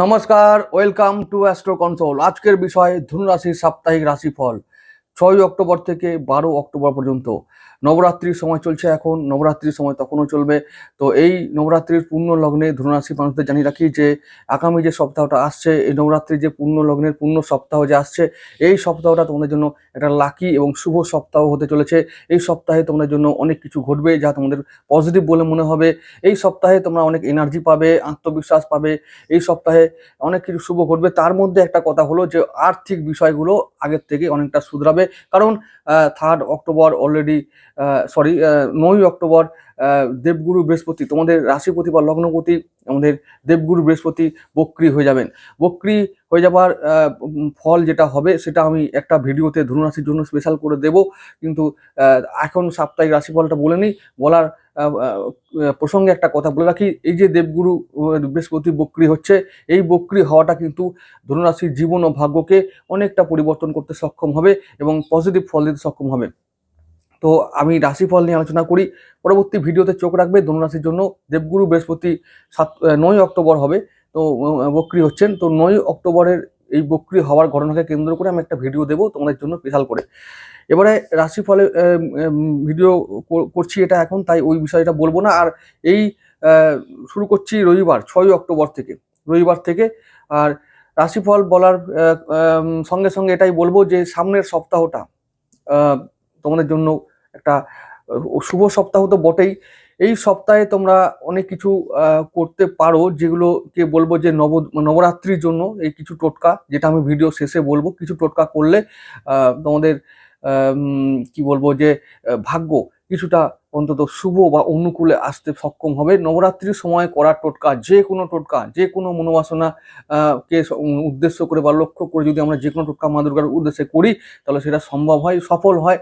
নমস্কার, welcome to astro control আজকের বিষয় ধনুরাশির সাপ্তাহিক রাশিফল ছয় অক্টোবর থেকে বারো অক্টোবর পর্যন্ত। নবরাত্রির সময় চলছে এখন, নবরাত্রির সময় তখনও চলবে। তো এই নবরাত্রির পূর্ণ লগ্নে ধনুরাশি মানুষদের জানিয়ে রাখি যে, আগামী যে সপ্তাহটা আসছে, এই নবরাত্রির যে পূর্ণ লগ্নের পূর্ণ সপ্তাহ যে আসছে, এই সপ্তাহটা তোমাদের জন্য একটা লাকি এবং শুভ সপ্তাহ হতে চলেছে। এই সপ্তাহে তোমাদের জন্য অনেক কিছু ঘটবে যা তোমাদের পজিটিভ বলে মনে হবে। এই সপ্তাহে তোমরা অনেক এনার্জি পাবে, আত্মবিশ্বাস পাবে। এই সপ্তাহে অনেক কিছু শুভ ঘটবে। তার মধ্যে একটা কথা হলো যে, আর্থিক বিষয়গুলো আগের থেকে অনেকটা শুধরাবে। কারণ থার্ড অক্টোবর অলরেডি সরি নয় অক্টোবর দেবগুরু বৃহস্পতি, তোমাদের রাশিপতি বা লগ্নপতি, আমাদের দেবগুরু বৃহস্পতি বক্রি হয়ে যাবেন। বক্রি হয়ে যাবার ফল যেটা হবে, সেটা আমি একটা ভিডিওতে ধনুরাশির জন্য স্পেশাল করে দেব। কিন্তু এখন সাপ্তাহিক রাশিফলটা বলে নিই। বলার প্রসঙ্গে একটা কথা বলে রাখি। এই যে দেবগুরু বৃহস্পতি বক্রি হচ্ছে, এই বক্রি হওয়াটা কিন্তু ধনুরাশির জীবন ও ভাগ্যকে অনেকটা পরিবর্তন করতে সক্ষম হবে এবং পজিটিভ ফল দিতে সক্ষম হবে। তো আমি রাশিফল নিয়ে আলোচনা করি। পরবর্তী ভিডিওতে চোখ রাখবে, ধনুরাশির জন্য দেবগুরু বৃহস্পতি সাত নয় অক্টোবর হবে। তো বক্রি হচ্ছেন। তো নয় অক্টোবরের এই বক্রি হওয়ার ঘটনাকে কেন্দ্র করে আমি একটা ভিডিও দেবো তোমাদের জন্য স্পেশাল করে। এবারে রাশিফলে ভিডিও কর- করছি এটা এখন, তাই ওই বিষয়টা বলব না। আর এই শুরু করছি রবিবার ছয় অক্টোবর থেকে। রবিবার থেকে, আর রাশিফল বলার সঙ্গে সঙ্গে এটাই বলব যে সামনের সপ্তাহটা তোমাদের জন্য একটা শুভ সপ্তাহ তো বটেই। এই সপ্তাহে তোমরা অনেক কিছু করতে পারো যেগুলোকে বলব যে নব, নবরাত্রির জন্য এই কিছু টোটকা, যেটা আমি ভিডিও শেষে বলব। কিছু টোটকা করলে তোমাদের কি বলব যে ভাগ্য কিছুটা অন্তত শুভ বা অনুকূলে আসতে সক্ষম হবে। নবরাত্রির সময় করার টোটকা, যে কোনো টোটকা, যে কোনো মনোবাসনা কে উদ্দেশ্য করে বা লক্ষ্য করে যদি আমরা যে কোনো টোটকা মা দুর্গার উদ্দেশ্যে করি, তাহলে সেটা সম্ভব হয়, সফল হয়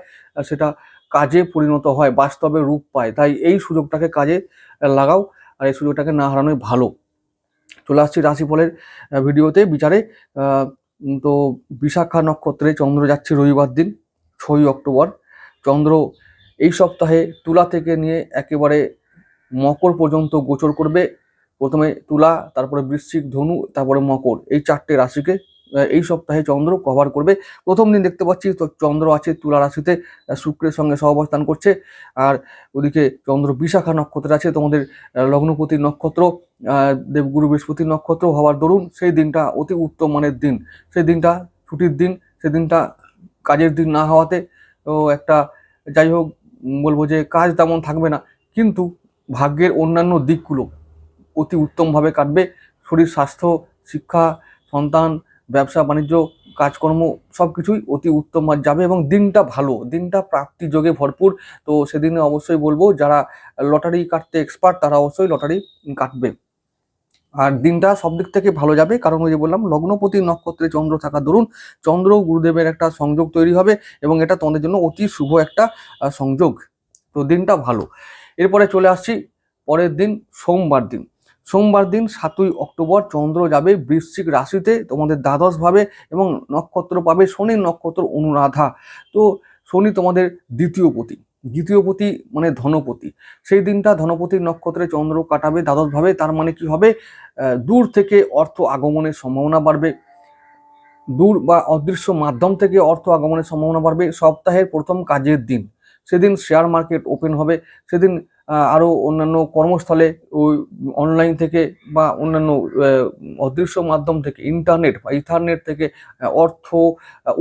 সেটা কাজে পরিণত হয়, বাস্তবে রূপ পায়। তাই এই সুযোগটাকে কাজে লাগাও, আর এই সুযোগটাকে না হারানোই ভালো। চলে আসছি রাশিফলের ভিডিওতে বিচারে। তো বিশাখা নক্ষত্রে চন্দ্র যাচ্ছে রবিবার দিন, ছয়ই অক্টোবর। চন্দ্র এই সপ্তাহে তুলা থেকে নিয়ে একেবারে মকর পর্যন্ত গোচর করবে। প্রথমে তুলা, তারপরে বৃশ্চিক, ধনু, তারপরে মকর। এই চারটে রাশিকে এই সপ্তাহে চন্দ্র কভার করবে। প্রথম দিন দেখতে পাচ্ছি, তো চন্দ্র আছে তুলা রাশিতে শুক্রের সঙ্গে সহাবস্থান করছে। আর ওদিকে চন্দ্র বিশাখা নক্ষত্রে আছে, তোমাদের লগ্নপতি নক্ষত্র দেবগুরু বৃহস্পতি নক্ষত্র হওয়ার দরুন সেই দিনটা অতি উত্তম মানের দিন। সেই দিনটা ছুটির দিন সেদিনটা কাজের দিন না হওয়াতে, তো একটা যাই হোক বলব যে কাজ তেমন থাকবে না। কিন্তু ভাগ্যের অন্যান্য দিকগুলো অতি উত্তমভাবে কাটবে। শরীর, স্বাস্থ্য, শিক্ষা, সন্তান, ব্যবসা, বাণিজ্য, কাজকর্ম সব কিছুই অতি উত্তম যাবে এবং দিনটা ভালো। দিনটা প্রাপ্তি যোগে ভরপুর। তো সেদিনে অবশ্যই বলব, যারা লটারি কাটতে এক্সপার্ট তারা অবশ্যই লটারি কাটবে। আর দিনটা সব দিক থেকে ভালো যাবে। কারণ ওই যে বললাম, লগ্নপতি নক্ষত্রে চন্দ্র থাকা দরুন, চন্দ্র গুরুদেবের একটা সংযোগ তৈরি হবে এবং এটা তোমাদের জন্য অতি শুভ একটা সংযোগ। তো দিনটা ভালো। এরপরে চলে আসছি পরের দিন, সোমবার দিন। সোমবার দিন সাতই অক্টোবর চন্দ্র যাবে বৃশ্চিক রাশিতে, তোমাদের দ্বাদশ ভাবে এবং নক্ষত্র পাবে শনির নক্ষত্র অনুরাধা। তো শনি তোমাদের দ্বিতীয় পতি। দ্বিতীয় পতি মানে ধনপতি। সেই দিনটা ধনপতির নক্ষত্রে চন্দ্র কাটাবে, দ্বাদশভাবে তার মানে কি হবে? দূর থেকে অর্থ আগমনের সম্ভাবনা বাড়বে। দূর বা অদৃশ্য মাধ্যম থেকে অর্থ আগমনের সম্ভাবনা বাড়বে। সপ্তাহের প্রথম কাজের দিন। সেদিন শেয়ার মার্কেট ওপেন হবে। সেদিন আহ, আরও অন্যান্য কর্মস্থলে ওই অনলাইন থেকে বা অন্যান্য অদৃশ্য মাধ্যম থেকে ইন্টারনেট বা ইথারনেট থেকে অর্থ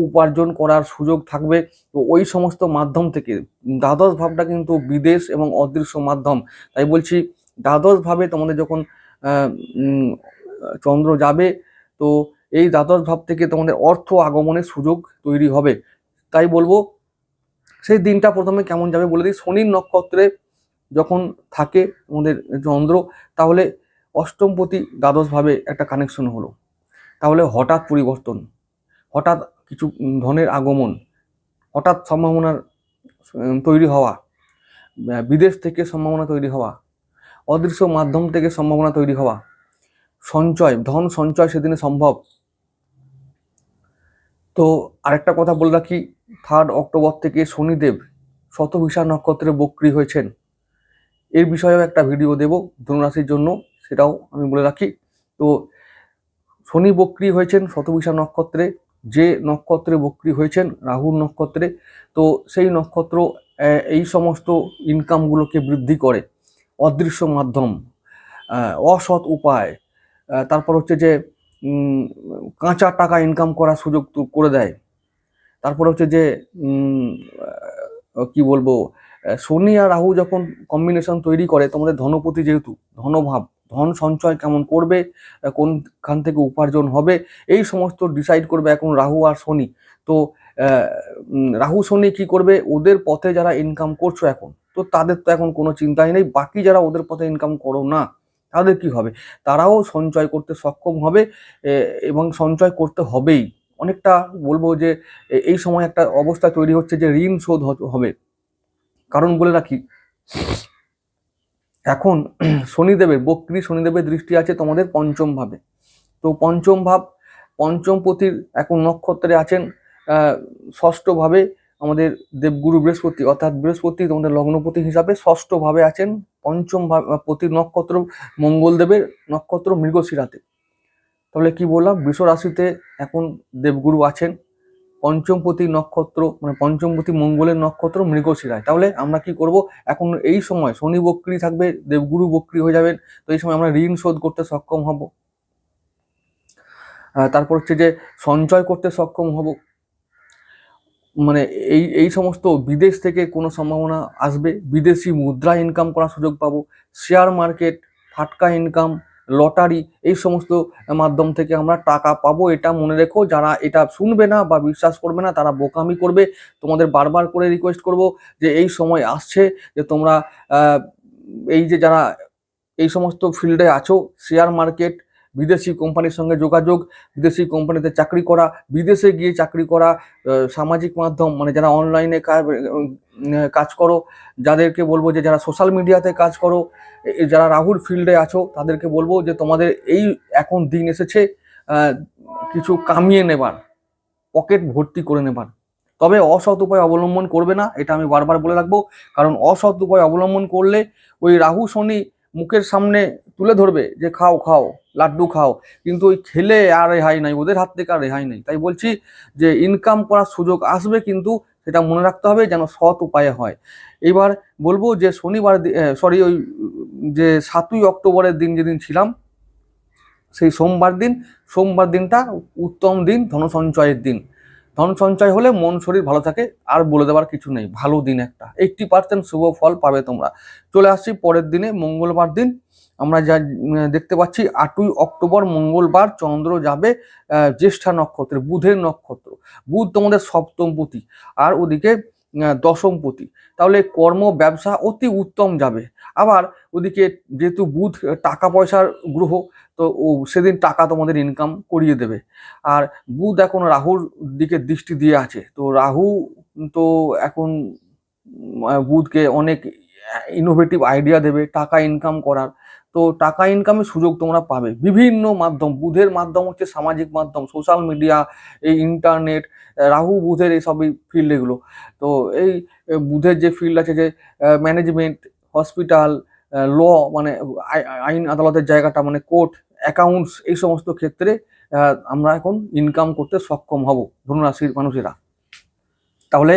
উপার্জন করার সুযোগ থাকবে। তো ওই সমস্ত মাধ্যম থেকে দ্বাদশ ভাবটা কিন্তু বিদেশ এবং অদৃশ্য মাধ্যম। তাই বলছি দ্বাদশ ভাবে তোমাদের যখন চন্দ্র যাবে তো এই দ্বাদশ ভাব থেকে তোমাদের অর্থ আগমনের সুযোগ তৈরি হবে। তাই বলব সেই দিনটা প্রথমে কেমন যাবে বলে দিই। শনির নক্ষত্রে যখন থাকে আমাদের চন্দ্র, তাহলে অষ্টমপতি দ্বাদশ ভাবে একটা কানেকশন হলো। তাহলে হঠাৎ পরিবর্তন, হঠাৎ কিছু ধনের আগমন, হঠাৎ সম্ভাবনার তৈরি হওয়া, বিদেশ থেকে সম্ভাবনা তৈরি হওয়া, অদৃশ্য মাধ্যম থেকে সম্ভাবনা তৈরি হওয়া, সঞ্চয়, ধন সঞ্চয় সেদিনে সম্ভব। তো আরেকটা কথা বলে রাখি থার্ড অক্টোবর থেকে শনিদেব শতভিসা নক্ষত্রে বক্রি হয়েছেন। এর বিষয়েও একটা ভিডিও দেব ধনুরাশির জন্য, সেটাও আমি বলে রাখি। তো শনি বক্রি হয়েছেন শতভিসা নক্ষত্রে, যে নক্ষত্রে বক্রি হয়েছেন রাহুর নক্ষত্রে, তো সেই নক্ষত্র এই সমস্ত ইনকামগুলোকে বৃদ্ধি করে। অদৃশ্য মাধ্যম অসৎ উপায় তারপর হচ্ছে যে কাঁচা টাকা ইনকাম করার সুযোগ করে দেয়। তারপর হচ্ছে যে কি বলব শনি আর রাহু যখন কম্বিনেশন তৈরি করে, তোমাদের ধনপতি যেহেতু, ধনভাব, ধন সঞ্চয় কেমন করবে কোনখান থেকে উপার্জন হবে, এই সমস্ত ডিসাইড করবে এখন রাহু আর শনি তো রাহু শনি কি করবে, ওদের পথে যারা ইনকাম করছ এখন, তো তাদের তো এখন কোনো চিন্তাই নেই, বাকি যারা ওদের পথে ইনকাম করো না, তাদের কি হবে? তারাও সঞ্চয় করতে সক্ষম হবে এবং সঞ্চয় করতে হবেই। অনেকটা বলব যে এই সময় একটা অবস্থা তৈরি হচ্ছে যে ঋণ শোধ হবে। কারণ বলে রাখি, এখন শনিদেবের বক্রী শনিদেবের দৃষ্টি আছে তোমাদের পঞ্চম ভাবে। তো পঞ্চম ভাব, পঞ্চম পতির এখন নক্ষত্রে আছেন ষষ্ঠভাবে আমাদের দেবগুরু বৃহস্পতি, অর্থাৎ বৃহস্পতি তোমাদের লগ্নপতি হিসাবে ষষ্ঠভাবে আছেন, পঞ্চম ভাব পতির নক্ষত্র মঙ্গলদেবের নক্ষত্র মৃগশিরাতে। তাহলে কি বললাম বৃষ রাশিতে এখন দেবগুরু আছেন পঞ্চমপতি নক্ষত্র মানে পঞ্চমপতি মঙ্গলের নক্ষত্র মৃগশিরায়। তাহলে আমরা কি করব? এখন এই সময় শনি বক্রি থাকবে, দেবগুরু বক্রি হয়ে যাবেন, তো এই সময় আমরা ঋণ শোধ করতে সক্ষম হব। তারপর হচ্ছে যে সঞ্চয় করতে সক্ষম হব। মানে এই এই সমস্ত বিদেশ থেকে কোনো সম্ভাবনা আসবে। বিদেশি মুদ্রা ইনকাম করার সুযোগ পাবো। শেয়ার মার্কেট ফাটকা ইনকাম লটারি, এই সমস্ত মাধ্যম থেকে আমরা টাকা পাবো। এটা মনে রেখো, যারা এটা শুনবে না বা বিশ্বাস করবে না, তারা বোকামি করবে। তোমাদের বারবার করে রিকোয়েস্ট করব যে এই সময় আসছে, যে তোমরা এই যে যারা এই সমস্ত ফিল্ডে আছো শেয়ার মার্কেট বিদেশি কোম্পানির সঙ্গে যোগাযোগ, বিদেশি কোম্পানিতে চাকরি করা, বিদেশে গিয়ে চাকরি করা সামাজিক মাধ্যম মানে যারা অনলাইনে কাজ করো, যাদেরকে বলব যে যারা সোশ্যাল মিডিয়াতে কাজ করো যারা রাহুল ফিল্ডে আছো, তাদেরকে বলব যে তোমাদের এই এখন দিন এসেছে কিছু কামিয়ে নেবার পকেট ভর্তি করে নেবার। তবে অসৎ উপায় অবলম্বন করবে না, এটা আমি বারবার বলে রাখব, কারণ অসৎ উপায় অবলম্বন করলে ওই রাহু, শনি মুখের সামনে তুলে ধরবে যে খাও খাও, লাড্ডু খাও। কিন্তু ওই খেলে আর রেহাই নাই, ওদের হাত থেকে আর রেহাই নেই। তাই বলছি যে ইনকাম করার সুযোগ আসবে কিন্তু সেটা মনে রাখতে হবে যেন সৎ উপায়ে হয়। এবার বলব যে শনিবার সরি ওই যে সাতই অক্টোবরের দিন যেদিন ছিলাম, সেই সোমবার দিন, সোমবার দিনটা উত্তম দিন ধন সঞ্চয়ের দিন। ধন সঞ্চয় হলে মন শরীর ভালো থাকে আর বলে দেওয়ার কিছু নেই। ভালো দিন একটা। এইটটি পার্সেন্ট শুভ ফল পাবে তোমরা। চলে আসছি পরের দিনে মঙ্গলবার দিন। আমরা যা দেখতে পাচ্ছি আটই অক্টোবর মঙ্গলবার চন্দ্র যাবে জ্যেষ্ঠা নক্ষত্রে বুধের নক্ষত্র। বুধ তোমাদের সপ্তম সপ্তমপতি আর ওদিকে আহ, দশমপতি তাহলে কর্ম ব্যবসা অতি উত্তম যাবে। আবার ওদিকে যেহেতু বুধ টাকা পয়সার গ্রহ, তো ও সেদিন টাকা তোমাদের ইনকাম করিয়ে দেবে। আর বুধ এখন রাহুর দিকে দৃষ্টি দিয়ে আছে, তো রাহু তো এখন বুধকে অনেক ইনোভেটিভ আইডিয়া দেবে টাকা ইনকাম করার। তো টাকা ইনকামের সুযোগ তোমরা পাবে। বিভিন্ন মাধ্যম, বুধের মাধ্যম হচ্ছে সামাজিক মাধ্যম সোশ্যাল মিডিয়া এই ইন্টারনেট রাহু, বুধের এই সবই ফিল্ড এগুলো। তো এই বুধের যে ফিল্ড আছে যে ম্যানেজমেন্ট হসপিটাল ল মানে আইন আদালতের জায়গাটা মানে কোর্ট, অ্যাকাউন্টস, এই সমস্ত ক্ষেত্রে আমরা এখন ইনকাম করতে সক্ষম হব ধনুরাশির মানুষেরা। তাহলে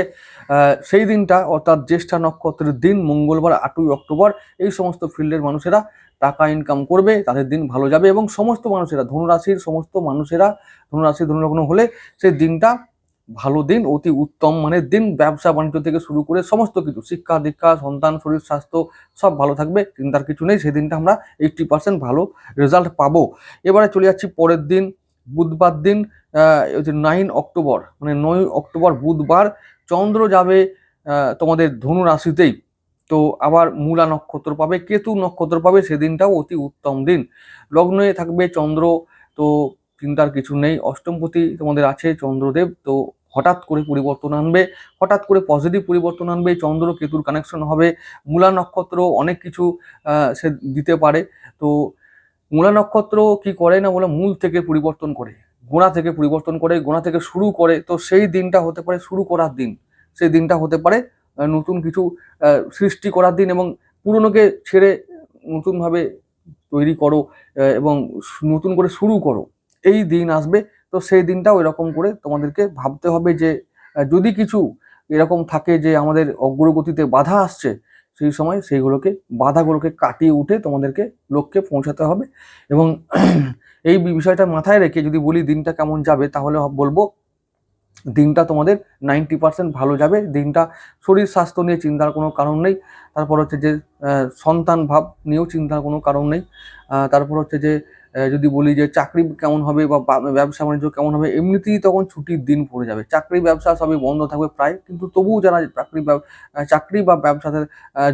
সেই দিনটা, অর্থাৎ জ্যেষ্ঠা নক্ষত্রের দিন, মঙ্গলবার, আটই অক্টোবর, এই সমস্ত ফিল্ডের মানুষেরা টাকা ইনকাম করবে, তাদের দিন ভালো যাবে এবং সমস্ত মানুষেরা, ধনুরাশির সমস্ত মানুষেরা, ধনুরাশি ধনুলগ্ন হলে, সেই দিনটা ভালো দিন, অতি উত্তম মানের দিন, ব্যবসা, বাণিজ্য থেকে শুরু করে সমস্ত কিছু, শিক্ষা, দীক্ষা, সন্তান, শরীর, স্বাস্থ্য, সব ভালো থাকবে, চিন্তার কিছু নেই, সেই দিনটা আমরা এইটটি পার্সেন্ট ভালো রেজাল্ট পাবো। এবারে চলে যাচ্ছি পরের দিন, বুধবার দিন হচ্ছে নাইন অক্টোবর মানে নয় অক্টোবর, বুধবার, চন্দ্র যাবে তোমাদের ধনু রাশিতেই। তো আবার মূলা নক্ষত্র পাবে, কেতু নক্ষত্র পাবে সেদিনটাও অতি উত্তম দিন। লগ্নে থাকবে চন্দ্র, তো চিন্তার কিছু নেই, অষ্টমপতি তোমাদের আছে চন্দ্রদেব, তো হঠাৎ করে পরিবর্তন আনবে, হঠাৎ করে পজিটিভ পরিবর্তন আনবে, চন্দ্র কেতুর কানেকশন হবে, মূলা নক্ষত্র অনেক কিছু সে দিতে পারে। তো মূলা নক্ষত্র কি করে না বলে মূল থেকে পরিবর্তন করে, গোড়া থেকে পরিবর্তন করে, গোড়া থেকে শুরু করে। তো সেই দিনটা হতে পারে শুরু করার দিন। সেই দিনটা হতে পারে নতুন কিছু সৃষ্টি করার দিন এবং পুরনোকে ছেড়ে নতুনভাবে তৈরি করো এবং নতুন করে শুরু করো। এই দিন আসবে তো সেই দিনটাও এরকম করে তোমাদেরকে ভাবতে হবে যে যদি কিছু এরকম থাকে যে আমাদের অগ্রগতিতে বাধা আসছে, সেই সময় সেইগুলোকে, বাধাগুলোকে কাটিয়ে উঠে তোমাদেরকে লক্ষ্যে পৌঁছাতে হবে। এবং এই বিষয়টা মাথায় রেখে যদি বলি দিনটা কেমন যাবে, তাহলে বলব দিনটা তোমাদের নাইনটি পার্সেন্ট ভালো যাবে। দিনটা শরীর স্বাস্থ্য নিয়ে চিন্তার কোনো কারণ নেই। তারপর হচ্ছে যে সন্তান ভাব নিয়েও চিন্তার কোনো কারণ নেই। তারপর হচ্ছে যে যদি বলি যে চাকরি কেমন হবে বা ব্যবসা বাণিজ্য কেমন হবে এমনিতেই তখন ছুটির দিন পড়ে যাবে। চাকরি ব্যবসা সবই বন্ধ থাকবে প্রায় কিন্তু তবুও যারা চাকরি চাকরি বা ব্যবসাতে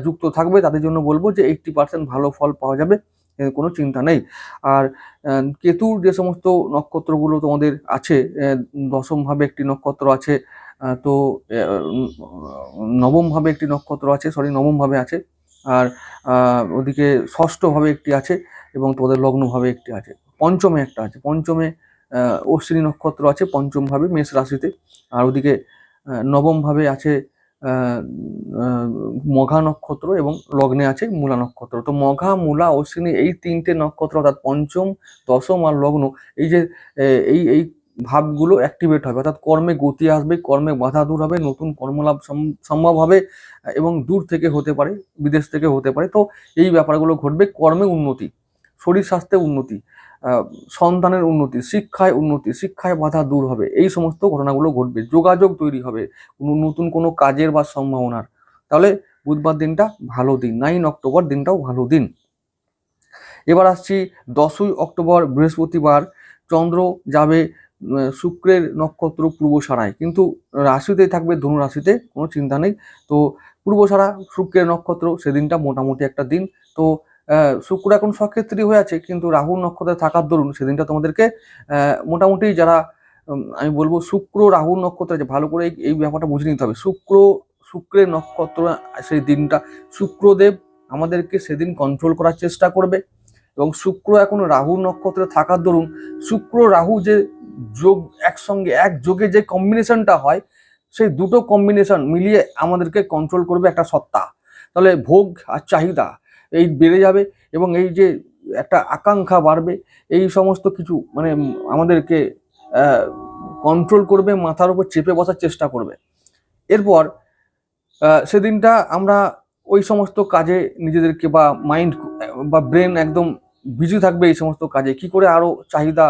যুক্ত থাকবে তাদের জন্য বলব যে এইটটি পার্সেন্ট ভালো ফল পাওয়া যাবে কোনো চিন্তা নেই। আর কেতুর যে সমস্ত নক্ষত্রগুলো তোমাদের আছে দশমভাবে একটি নক্ষত্র আছে তো আহ, উম, নবম ভাবে একটি নক্ষত্র আছে সরি নবমভাবে আছে আর ওদিকে ষষ্ঠভাবে একটি আছে এবং তোমাদের লগ্নভাবে একটি আছে। পঞ্চমে একটা আছে। পঞ্চমে অশ্বিনী নক্ষত্র আছে, পঞ্চমভাবে মেষ রাশিতে। আর ওদিকে নবমভাবে আছে মঘা নক্ষত্র এবং লগ্নে আছে মূলা নক্ষত্র। তো মঘা, মূলা, অশ্বিনী এই তিনটে নক্ষত্র অর্থাৎ পঞ্চম, দশম আর লগ্ন এই যে এই এই ভাবগুলো অ্যাক্টিভেট হবে। অর্থাৎ কর্মে গতি আসবে, কর্মে বাধা দূর হবে, নতুন কর্মলাভ সম- সম্ভব হবে এবং দূর থেকে হতে পারে, বিদেশ থেকে হতে পারে। তো এই ব্যাপারগুলো ঘটবে কর্মে উন্নতি, শরীর স্বাস্থ্যে উন্নতি সন্তানের উন্নতি, শিক্ষায় উন্নতি, শিক্ষায় বাধা দূর হবে। এই সমস্ত ঘটনাগুলো ঘটবে। যোগাযোগ তৈরি হবে কোনো নতুন কোনো কাজের বা সম্ভাবনার। তাহলে বুধবার দিনটা ভালো দিন। নাইন অক্টোবর দিনটাও ভালো দিন। এবার আসছি দশই অক্টোবর বৃহস্পতিবার। চন্দ্র যাবে শুক্রের নক্ষত্র পূর্ব সারায় কিন্তু রাশিতেই থাকবে, ধনু রাশিতে কোনো চিন্তা নেই। তো পূর্ব সারা শুক্রের নক্ষত্র, সেদিনটা মোটামুটি একটা দিন। তো শুক্র এখন সক্ষেত্রী হয়ে আছে, কিন্তু রাহু নক্ষত্রে থাকার দরুন সেদিনটা তোমাদেরকে মোটামুটি যারা আমি বলব শুক্র রাহু নক্ষত্র ভালো করে এই ব্যাপারটা বুঝে নিতে হবে। শুক্র, শুক্রের নক্ষত্র, সেই দিনটা, শুক্রদেব আমাদেরকে সেদিন কন্ট্রোল করার চেষ্টা করবে। এবং শুক্র এখন রাহু নক্ষত্রে থাকার দরুন, শুক্র রাহু যে যোগ একসঙ্গে, এক যোগে যে কম্বিনেশনটা হয়, সেই দুটো কম্বিনেশন মিলিয়ে আমাদেরকে কন্ট্রোল করবে একটা সত্তা। তাহলে ভোগ আর চাহিদা এই বেড়ে যাবে এবং এই যে একটা আকাঙ্ক্ষা বাড়বে, এই সমস্ত কিছু মানে আমাদেরকে কন্ট্রোল করবে, মাথার উপর চেপে বসার চেষ্টা করবে। এরপর সেদিনটা আমরা ওই সমস্ত কাজে নিজেদেরকে বা মাইন্ড বা ব্রেন একদম বিজি থাকবে এই সমস্ত কাজে। কি করে আরও চাহিদা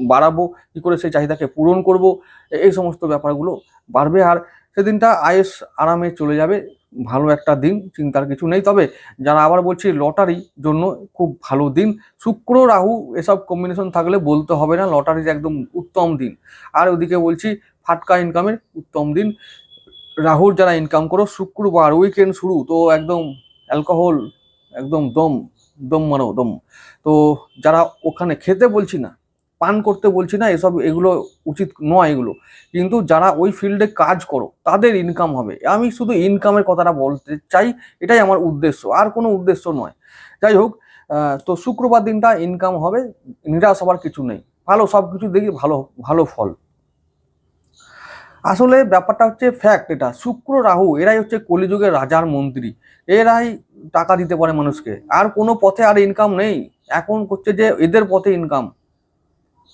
বাড়াবো? কি করে সেই চাহিদাকে পূরণ করব? এই সমস্ত ব্যাপারগুলো বাড়বে। আর সেদিনটা আয়েস আরামে চলে যাবে। ভালো একটা দিন, চিন্তার কিছু নেই। তবে যারা আবার বলছি লটারি জন্য খুব ভালো দিন। শুক্র, রাহু এসব কম্বিনেশন থাকলে বলতে হবে না, লটারির একদম উত্তম দিন। আর ওদিকে বলছি ফাটকা ইনকামের উত্তম দিন। রাহুর যারা ইনকাম করো, শুক্রবার উইকেন্ড শুরু, তো একদম অ্যালকোহল একদম দম। দম মারো দম। তো যারা ওখানে খেতে বলছি না, পান করতে বলছি না, এসব এগুলো উচিত নয় এগুলো। কিন্তু যারা ওই ফিল্ডে কাজ করো, তাদের ইনকাম হবে। আমি শুধু ইনকামের কথাটা বলতে চাই, এটাই আমার উদ্দেশ্য। আর কোনো উদ্দেশ্য নয়। যাই হোক তো শুক্রবার দিনটা ইনকাম হবে, নিরাশ হবার কিছু নেই। ভালো সব কিছু দেখি, ভালো ভালো ফল। আসলে ব্যাপারটা হচ্ছে ফ্যাক্ট এটা। শুক্র, রাহু এরাই হচ্ছে কলিযুগের রাজার মন্ত্রী। এরাই টাকা দিতে পারে মানুষকে। আর কোনো পথে আর ইনকাম নেই। এখন করছে যে এদের পথে ইনকাম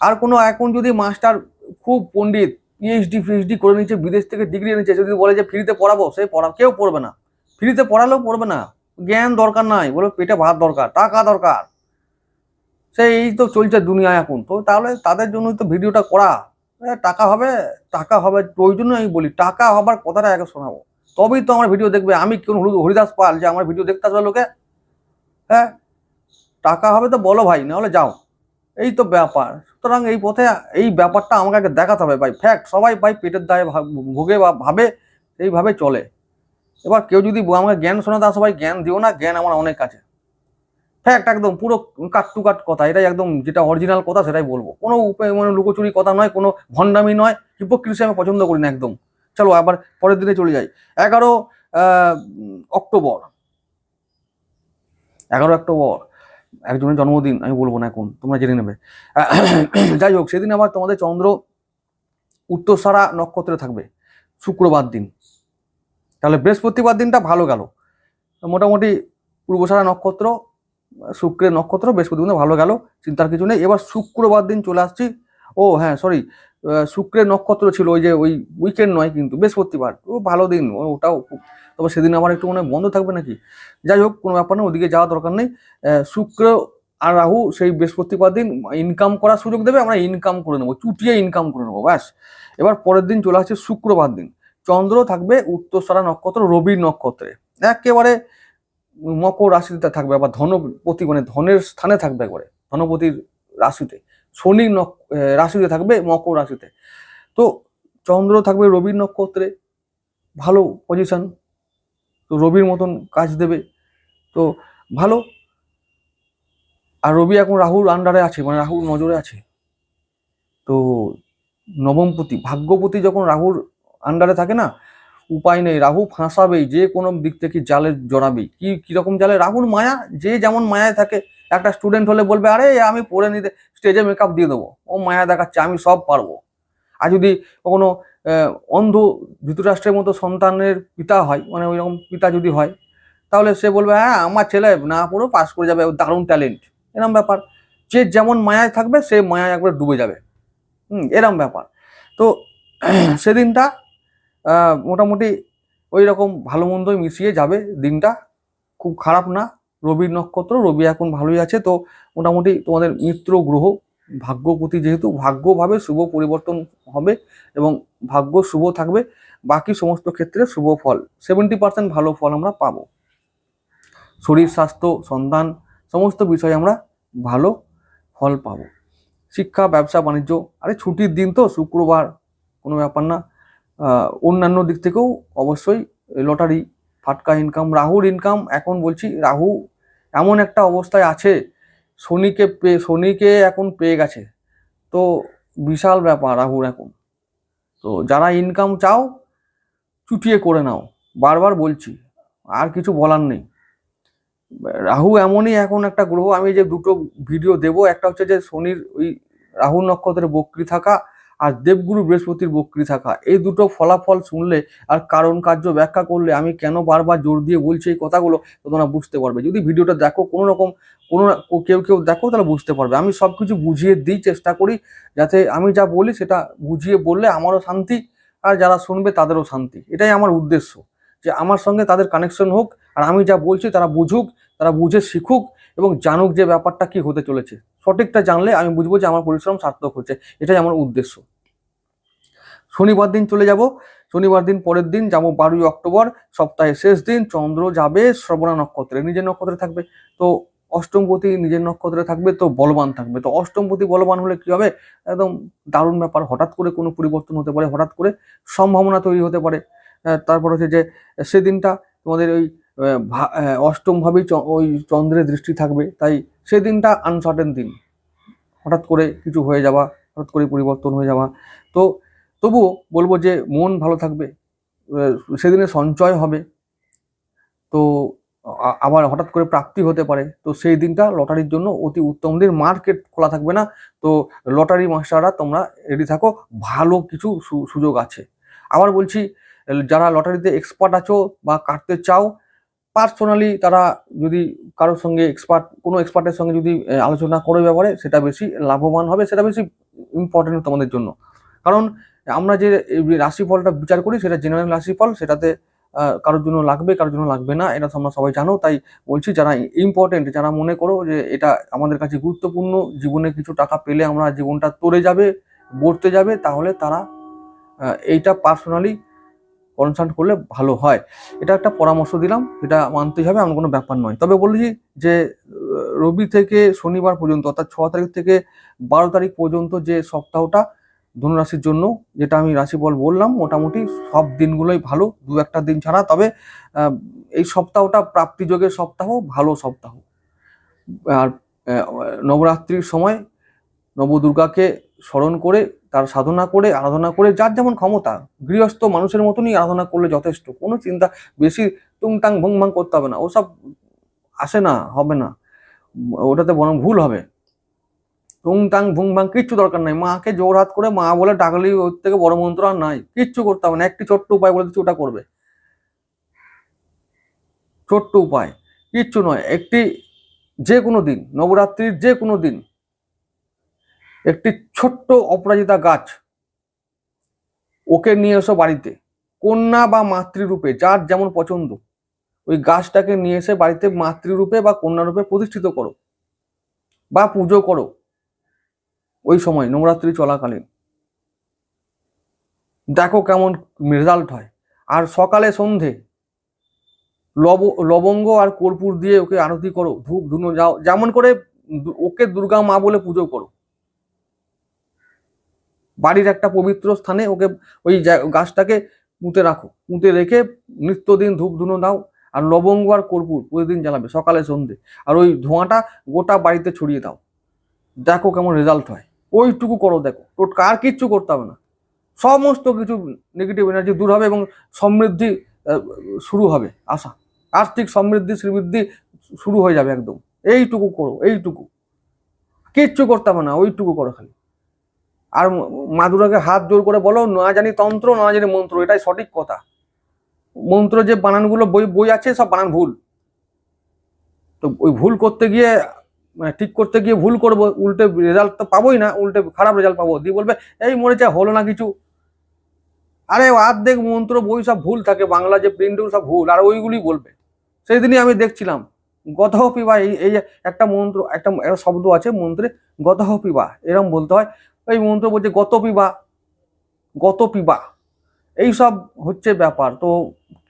আর কোনো এখন যদি মাস্টার খুব পণ্ডিত পিএইচডি ফিএইচডি করে নিচ্ছে বিদেশ থেকে ডিগ্রি এনেছে, যদি বলে যে ফ্রিতে পড়াবো, সে পড়া, কেউ পড়বে না। ফ্রিতে পড়ালেও পড়বে না। জ্ঞান দরকার নাই। বলে পেটে ভাত দরকার, টাকা দরকার। সেই এই তো চলছে দুনিয়া এখন। তো তাহলে তাদের জন্যই তো ভিডিওটা করা। টাকা হবে টাকা হবে ওই জন্য আমি বলি, টাকা হবার কথাটা আগে শোনাবো। তবেই তো আমার ভিডিও দেখবে। আমি কোন হরিদাস পাল যে আমার ভিডিও দেখতে আসবে লোকে? হ্যাঁ? টাকা হবে তো বলো ভাই, নাহলে যাও। এই তো ব্যাপার। সুতরাং এই পথে, এই ব্যাপারটা আমাকে আগে দেখাতে হবে ভাই। ফ্যাক্ট সবাই ভাই পেটের দায়ে ভোগে বা ভাবে, এইভাবে চলে। এবার কেউ যদি আমাকে জ্ঞান শোনাতে আসো ভাই, জ্ঞান দিও না, জ্ঞান আমার অনেক আছে। ফ্যাক্ট একদম, পুরো কাট টু কাট কথা, এটাই একদম যেটা অরিজিনাল কথা সেটাই বলব। কোনো উপায় মানে লুকোচুরি কথা নয়, কোনো ভণ্ডামি নয় হিপোক্রিসি আমি পছন্দ করি না একদম। চলো আবার পরের দিনে চলে যাই। এগারো অক্টোবর। এগারো অক্টোবর, একজনের জন্মদিন, আমি বলব না এখন, তোমরা জেনে নেবে। যাই হোক, সেদিন আবার তোমাদের চন্দ্র উত্তরসারা নক্ষত্রে থাকবে, শুক্রবার দিন। তাহলে বৃহস্পতিবার দিনটা ভালো গেল। মোটামুটি পূর্বসারা নক্ষত্র শুক্রের নক্ষত্র বৃহস্পতিবার দিন ভালো গেল, চিন্তার কিছু নেই। এবার শুক্রবার দিন চলে আসছি। ও হ্যাঁ সরি শুক্রের নক্ষত্র ছিল ওই যে ওই উইকেন্ড নয় কিন্তু, বৃহস্পতিবার। ও, ভালো দিন ওটাও তবে সেদিন আমার একটু মনে বন্ধ থাকবে নাকি? যাই হোক, কোনো ব্যাপার না, ওদিকে যাওয়ার দরকার নেই। শুক্র আর রাহু সেই বৃহস্পতিবার দিন ইনকাম করার সুযোগ দেবে, আমরা ইনকাম করে নেব, চুটিয়ে ইনকাম করে নেব, ব্যাস। এবার পরের দিন চলে আসছে শুক্রবার দিন। চন্দ্র থাকবে উত্তরসারা নক্ষত্র, রবির নক্ষত্রে। একেবারে মকর রাশিতে থাকবে আবার ধনপতি মানে ধনের স্থানে থাকবে একবারে, ধনপতির রাশিতে। শনি রাশিতে থাকবে, মকর রাশিতে। তো চন্দ্র থাকবে রবির নক্ষত্রে, ভালো পজিশন তো রবির মতন কাজ দেবে, তো ভালো। আর রবি এখন রাহুর আন্ডারে আছে মানে রাহুর নজরে আছে। তো নবমপতি, ভাগ্যপতি যখন রাহুর আন্ডারে থাকে না উপায় নেই। রাহু ফাঁসাবেই, যে কোনো দিক থেকে জালে জড়াবেই। কি কীরকম জালে? রাহুর মায়া, যে যেমন মায়ায় থাকে, একটা স্টুডেন্ট হলে বলবে, আরে, আমি পড়ে নিতে স্টেজে মেকআপ দিয়ে দেবো। ও মায়া দেখাচ্ছে, আমি সব পারব। আর যদি কখনো অন্ধ ধৃতরাষ্ট্রের মতো সন্তানের পিতা হয় মানে ওই রকম পিতা যদি হয়, তাহলে সে বলবে হ্যাঁ আমার ছেলে না পড়েও পাস করে যাবে দারুণ ট্যালেন্ট এরম ব্যাপার। যে যেমন মায়ায় থাকবে, সে মায়ায় একবার ডুবে যাবে। হুম, এরম ব্যাপার। তো সেদিনটা মোটামুটি ওই রকম ভালো মন্দই মিশিয়ে যাবে দিনটা। খুব খারাপ না। রবির নক্ষত্র, রবি এখন ভালোই আছে। তো মোটামুটি তোমাদের মিত্র গ্রহ, ভাগ্যপতি যেহেতু, ভাগ্যভাবে শুভ পরিবর্তন হবে এবং ভাগ্য শুভ থাকবে। বাকি সমস্ত ক্ষেত্রে শুভ ফল সেভেন্টি পার্সেন্ট ভালো ফল আমরা পাবো। শরীর, স্বাস্থ্য, সন্তান, সমস্ত বিষয়ে আমরা ভালো ফল পাবো। শিক্ষা, ব্যবসা, বাণিজ্য, আরে ছুটির দিন তো শুক্রবার, কোনো ব্যাপার না। অন্যান্য দিক থেকেও অবশ্যই লটারি, ফাটকা ইনকাম রাহুর ইনকাম এখন বলছি রাহু এমন একটা অবস্থায় আছে, শনিকে পেয়ে শনিকে এখন পেয়ে গেছে। তো বিশাল ব্যাপার রাহুর এখন। তো যারা ইনকাম চাও, চুটিয়ে করে নাও। বারবার বলছি, আর কিছু বলার নেই। রাহু এমনই এখন একটা গ্রহ, আমি যে দুটো ভিডিও দেব, একটা হচ্ছে যে শনির ওই রাহু নক্ষত্রের বক্রি থাকা আর দেবগুরু বৃহস্পতির বক্রি থাকা। এই দুটো ফলাফল শুনলে আর কারণ কার্য ব্যাখ্যা করলে আমি কেন বারবার জোর দিয়ে বলছি এই কথাগুলো তোমরা বুঝতে পারবে। যদি ভিডিওটা দেখো কোনো রকম, কোনো কেউ কেউ দেখো তাহলে বুঝতে পারবে। আমি সব কিছু বুঝিয়ে দিই, চেষ্টা করি যাতে আমি যা বলি সেটা বুঝিয়ে বললে আমারও শান্তি আর যারা শুনবে তাদেরও শান্তি। এটাই আমার উদ্দেশ্য যে আমার সঙ্গে তাদের কানেকশন হোক আর আমি যা বলছি তারা বুঝুক, তারা বুঝে শিখুক এবং জানুক যে ব্যাপারটা কি হতে চলেছে। সঠিকটা জানলে আমি বুঝব যে আমার পরিশ্রম সার্থক হচ্ছে। এটাই আমার উদ্দেশ্য। শনিবার দিন চলে যাব। শনিবার দিন পরের দিন যাব বারোই অক্টোবর। সপ্তাহের শেষ দিন চন্দ্র যাবে শ্রবণা নক্ষত্রে। নিজের নক্ষত্রে থাকবে। তো অষ্টমপতি নিজের নক্ষত্রে থাকবে, তো বলবান থাকবে। তো অষ্টমপতি বলবান হলে কি হবে? একদম দারুণ ব্যাপার। হঠাৎ করে কোনো পরিবর্তন হতে পারে, হঠাৎ করে সম্ভাবনা তৈরি হতে পারে। তারপর হচ্ছে যে সেদিনটা তোমাদের ওই চ- ওই চন্দ্রের দৃষ্টি থাকবে। তাই সেদিনটা আনসার্টেন দিন। হঠাৎ করে কিছু হয়ে যাওয়া, হঠাৎ করে পরিবর্তন হয়ে যাওয়া। তো তবুও বলব যে মন ভালো থাকবে সেদিনে সঞ্চয় হবে। তো আবার হঠাৎ করে প্রাপ্তি হতে পারে, তো সেই দিনটা লটারির জন্য অতি উত্তম দিন। মার্কেট খোলা থাকবে না, তো লটারি মাস্টাররা তোমরা রেডি থাকো, ভালো কিছু সুযোগ আছে। আবার বলছি যারা লটারিতে এক্সপার্ট আছো বা কাটতে চাও পার্সোনালি তারা যদি কারোর সঙ্গে এক্সপার্ট কোনো এক্সপার্টের সঙ্গে যদি আলোচনা করে ব্যাপারে, সেটা বেশি লাভবান হবে, সেটা বেশি ইম্পর্টেন্ট তোমাদের জন্য। কারণ আমরা যে রাশিফলটা বিচার করি, সেটা জেনারেল রাশিফল, সেটাতে কারোর জন্য লাগবে, কারোর জন্য লাগবে না, এটা তোমরা সবাই জানো, তাই বলছি যারা ইম্পর্টেন্ট যারা মনে করো যে এটা আমাদের কাছে গুরুত্বপূর্ণ, জীবনে কিছু টাকা পেলে আমরা জীবনটা তরে যাবে বর্তে যাবে, তাহলে তারা এইটা পার্সোনালি কনসাল্ট করলে ভালো হয়। এটা একটা পরামর্শ দিলাম, এটা মানতেই হবে, এমন কোনো ব্যাপার নয়। তবে বলছি যে রবি থেকে শনিবার পর্যন্ত, অর্থাৎ ছ তারিখ থেকে বারো তারিখ পর্যন্ত যে সপ্তাহটা ধনুরাশির জন্য যেটা আমি রাশিফল বললাম, মোটামুটি সব দিনগুলোই ভালো, দু একটা দিন ছাড়া। তবে এই সপ্তাহটা প্রাপ্তিযোগের সপ্তাহ, ভালো সপ্তাহ। আর নবরাত্রির সময় নবদুর্গাকে স্মরণ করে, তার সাধনা করে, আরাধনা করে, যার যেমন ক্ষমতা, গৃহস্থ মানুষের মতনই আরাধনা করলে যথেষ্ট, কোনো চিন্তা বেশি টুংটাং ভং ভাং করতে হবে না, ওসব আসে না, হবে না। ওটাতে বরং ভুল হবে। টুংটাং ভুং ভাং কিচ্ছু দরকার নাই। মাকে জোর হাত করে মা বলে ডাকলি, ওর থেকে বড় মন্ত্র আর নাই। কিচ্ছু করতে হবে না, একটি ছোট্ট উপায় বলে দিচ্ছি, ওটা করবে। ছোট্ট উপায়, কিচ্ছু নয়, একটি যে কোনো দিন, নবরাত্রির যে কোনো দিন, একটি ছোট্ট অপরাজিতা গাছ ওকে নিয়ে এসো বাড়িতে। কন্যা বা মাতৃরূপে, যার যেমন পছন্দ, ওই গাছটাকে নিয়ে এসে বাড়িতে মাতৃরূপে বা কন্যা রূপে প্রতিষ্ঠিত করো বা পুজো করো। ওই সময়, নবরাত্রি চলাকালীন। দেখো কেমন রেজাল্ট হয়। আর সকালে সন্ধে, লব, লবঙ্গ আর কর্পূর দিয়ে ওকে আরতি করো, ধূপ ধুনো যাও, যেমন করে ওকে দুর্গা মা বলে পুজো করো। বাড়ির একটা পবিত্র স্থানে ওকে ওই গাছটাকে পুঁতে রাখো। পুঁতে রেখে নিত্যদিন ধূপ ধুনো দাও, আর লবঙ্গ আর কর্পূর প্রতিদিন জ্বালাবে সকালে সন্ধে। আর ওই ধোঁয়াটা গোটা বাড়িতে ছড়িয়ে দাও। দেখো কেমন রেজাল্ট হয়। ওইটুকু করো, দেখো। টোটকা আর কিচ্ছু করতে হবে না। সমস্ত কিছু নেগেটিভ এনার্জি দূর হবে এবং সমৃদ্ধি শুরু হবে, আশা। আর্থিক সমৃদ্ধি, শ্রীবৃদ্ধি শুরু হয়ে যাবে একদম। এইটুকু করো, এইটুকু। কিচ্ছু করতে হবে না, ওইটুকু করো খালি। আর মাদুরাকে হাত জোর করে বলো, না জানি তন্ত্র, না জানি মন্ত্র এটাই সঠিক কথা। মন্ত্র যে বানানগুলো বই বই আছে, সব বানান ভুল। তো ওই ভুল করতে গিয়ে মানে ঠিক করতে গিয়ে ভুল করব, উল্টে রেজাল্ট তো পাবোই না, উল্টে খারাপ রেজাল্ট পাবো। দিয়ে বলবে, এই চায় হলো না কিছু। আরে অর্ধেক মন্ত্র, বই সব ভুল থাকে, বাংলা যে প্রিন্ট সব ভুল, আর ওইগুলি বলবে। সেই দিনই আমি দেখছিলাম গতহ পিবা এই এই একটা মন্ত্র, একটা শব্দ আছে মন্ত্রে গতহ পিবা এরকম বলতে হয়। এই মন্ত্র বলছে গত পিবা গত পিবা এইসব হচ্ছে ব্যাপার। তো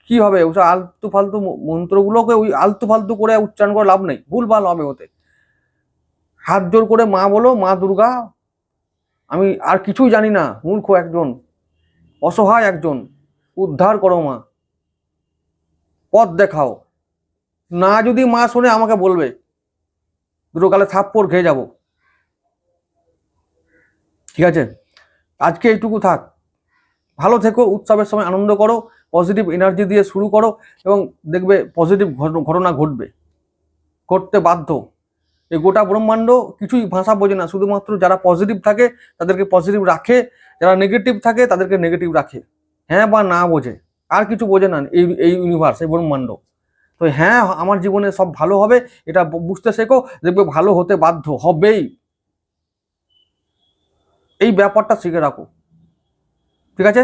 কি হবে? ওসব আলতু ফালতু মন্ত্রগুলোকে ওই আলতু ফালতু করে উচ্চারণ করে লাভ নেই। ভুল ভালো হবে ওতে। হাত জোর করে মা বলো, মা দুর্গা, আমি আর কিছুই জানি না, মূর্খ একজন, অসহায় একজন, উদ্ধার করো মা, পথ দেখাও। না যদি মা শুনে আমাকে বলবে দুটো গালে থাপ্পড় খেয়ে যাব। ঠিক আছে? আজকে এইটুকু থাক। ভালো থেকো, উৎসবের সময় আনন্দ করো পজিটিভ এনার্জি দিয়ে শুরু করো এবং দেখবে পজিটিভ ঘটনা ঘটবে। ঘটতে বাধ্য। এই গোটা ব্রহ্মাণ্ড কিছুই ভাষা বোঝে না। শুধুমাত্র যারা পজিটিভ থাকে, তাদেরকে পজিটিভ রাখে। যারা নেগেটিভ থাকে, তাদেরকে নেগেটিভ রাখে। হ্যাঁ বা না বোঝে। আর কিছু বোঝে না এই এই ইউনিভার্স এই ব্রহ্মাণ্ড। তো হ্যাঁ আমার জীবনে সব ভালো হবে, এটা বুঝতে শেখো, দেখবে ভালো হতে বাধ্য হবেই। এই ব্যাপারটা শিখে রাখো। ঠিক আছে?